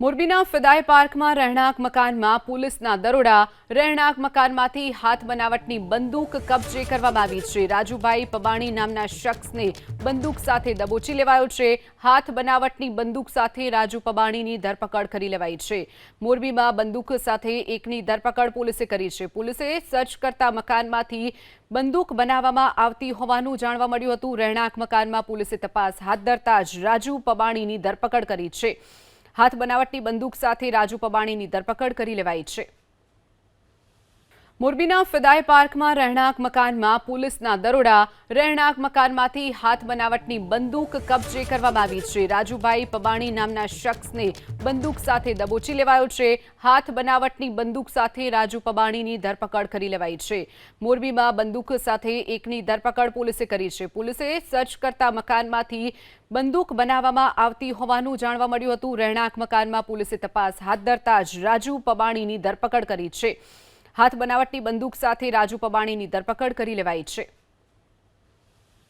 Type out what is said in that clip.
મોરબીના ફિદાય પાર્કમાં રહેણાંક મકાનમાં પોલીસના દરોડા, રહેણાંક મકાનમાંથી હાથ બનાવટની બંદૂક કબજે કરવામાં આવી છે. રાજુભાઈ પબાણી નામના શખ્સને બંદૂક સાથે દબોચી લેવાયો છે. હાથ બનાવટની બંદૂક સાથે રાજુ પબાણીની ધરપકડ કરી લેવાઈ છે. મોરબીમાં બંદૂક સાથે એકની ધરપકડ પોલીસે કરી છે. પોલીસે સર્ચ કરતા મકાનમાંથી બંદૂક બનાવવામાં આવતી હોવાનું જાણવા મળ્યું હતું. રહેણાંક મકાનમાં પોલીસે તપાસ હાથ ધરતા જ રાજુ પબાણીની ધરપકડ કરી છે. હાથ બનાવટની બંદૂક સાથે રાજુ પબાણીની ધરપકડ કરી લેવાઈ છે. મોરબીના ફિદાય પાર્કમાં રહેણાંક મકાનમાં પોલીસના દરોડા, રહેણાંક મકાનમાંથી હાથ બનાવટની બંદૂક કબજે કરવામાં આવી છે. રાજુભાઈ પબાણી નામના શખ્સને બંદૂક સાથે દબોચી લેવાયો છે. હાથ બનાવટની બંદૂક સાથે રાજુ પબાણીની ધરપકડ કરી લેવાઈ છે. મોરબીમાં બંદૂક સાથે એકની ધરપકડ પોલીસે કરી છે. પોલીસે સર્ચ કરતા મકાનમાંથી બંદૂક બનાવવામાં આવતી હોવાનું જાણવા મળ્યું હતું. રહેણાંક મકાનમાં પોલીસે તપાસ હાથ ધરતા જ રાજુ પબાણીની ધરપકડ કરી છે. હાથ બનાવટની બંદૂક સાથે રાજુ પબાણીની ધરપકડ કરી લેવાઈ છે.